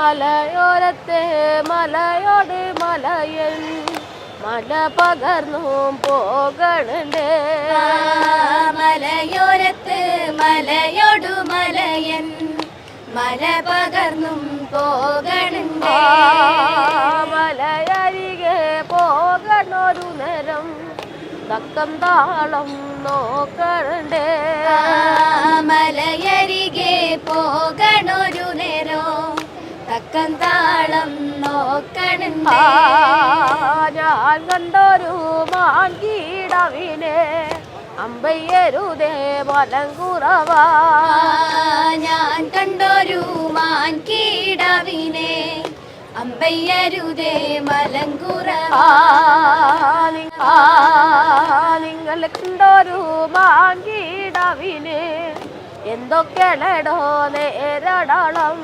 മലയോരത്തെ മലയോട് മലയൻ മല പകർന്നും പോകണ്ടേ മലയോരത്ത് മലയോടു മലയൻ മല പകർന്നും പോകണുണ്ട്. ആ, മലയരികെ പോകണൊരു നേരം തക്കം താളം നോക്കണുണ്ട്. ഞാൻ കണ്ടൊരു മാൻകീടവിനെ അമ്പയ്യരുതേ ബലം കുറവാ. ഞാൻ കണ്ടൊരു മാൻകീടവിനെ അമ്പയ്യരുതേ നി- ആ, നിങ്ങൾ കണ്ടൊരു മാൻകീടവിനെ എന്തൊക്കെ നേരടളം.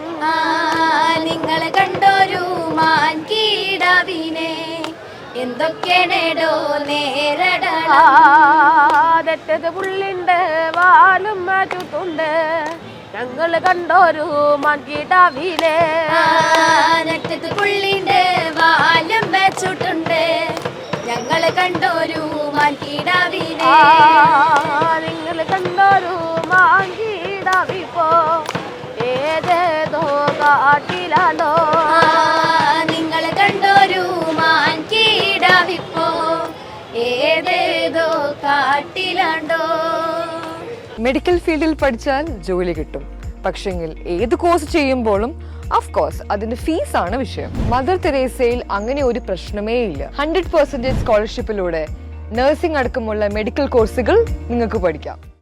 നിങ്ങൾ കണ്ടൊരു എന്തൊക്കെയാണേടോ നേരടണം തെറ്റത് പുള്ളിണ്ട് വാലും ചുട്ടുണ്ട് ഞങ്ങൾ കണ്ടൊരു മാൻകീടവിനെ ആ, നെറ്റത്ത് പുള്ളിണ്ട് വാലും വെച്ചിട്ടുണ്ട് ഞങ്ങൾ കണ്ടൊരു മാൻ കീടവിനെ നിങ്ങൾ കണ്ടൊരു മാൻകീടവിപ്പോ. ഏതേതോ കാട്ടിലാണോ ഏതേതോ കാട്ടിലാണ്ടോ? മെഡിക്കൽ ഫീൽഡിൽ പഠിച്ചാൽ ജോലി കിട്ടും. പക്ഷെങ്കിൽ ഏത് കോഴ്സ് ചെയ്യുമ്പോഴും ഓഫ് കോഴ്സ് അതിന്റെ ഫീസ് ആണ് വിഷയം. മദർ തെരേസയിൽ അങ്ങനെ ഒരു പ്രശ്നമേ ഇല്ല. ഹൺഡ്രഡ് പെർസെന്റേജ് സ്കോളർഷിപ്പിലൂടെ നഴ്സിംഗ് അടക്കമുള്ള മെഡിക്കൽ കോഴ്സുകൾ നിങ്ങൾക്ക് പഠിക്കാം.